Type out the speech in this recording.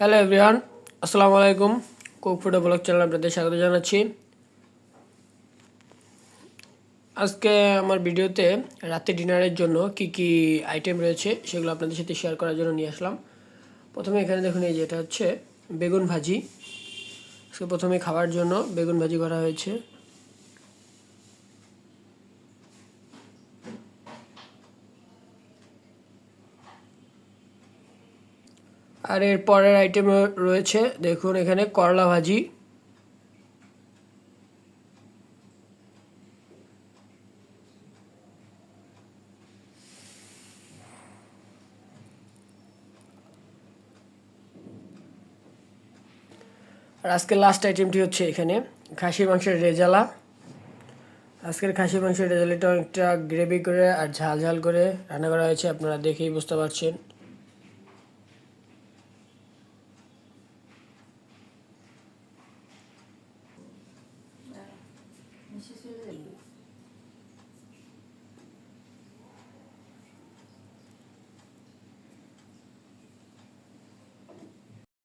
Hello everyone আসসালামু আলাইকুম। Cook food blog channel আপনাদের স্বাগত জানাচ্ছি। আজকে আমার ভিডিওতে রাতে ডিনারের জন্য কি কি আইটেম রয়েছে সেগুলো আপনাদের সাথে শেয়ার করার জন্য নিয়ে আসলাম। প্রথমে এখানে দেখুন এই যেটা হচ্ছে বেগুন ভাজি। আজকে প্রথমে খাওয়ার জন্য বেগুন ভাজি করা হয়েছে। আর এর পরের আইটেম রয়েছে, দেখুন এখানে করলা ভাজি। আর আজকের লাস্ট আইটেমটি হচ্ছে এখানে, খাসির মাংসের রেজালা। আজকের খাসির মাংসের রেজালাটা অনেকটা গ্রেভি করে আর ঝাল ঝাল করে রান্না করা হয়েছে, আপনারা দেখেই বুঝতে পারছেন। 其实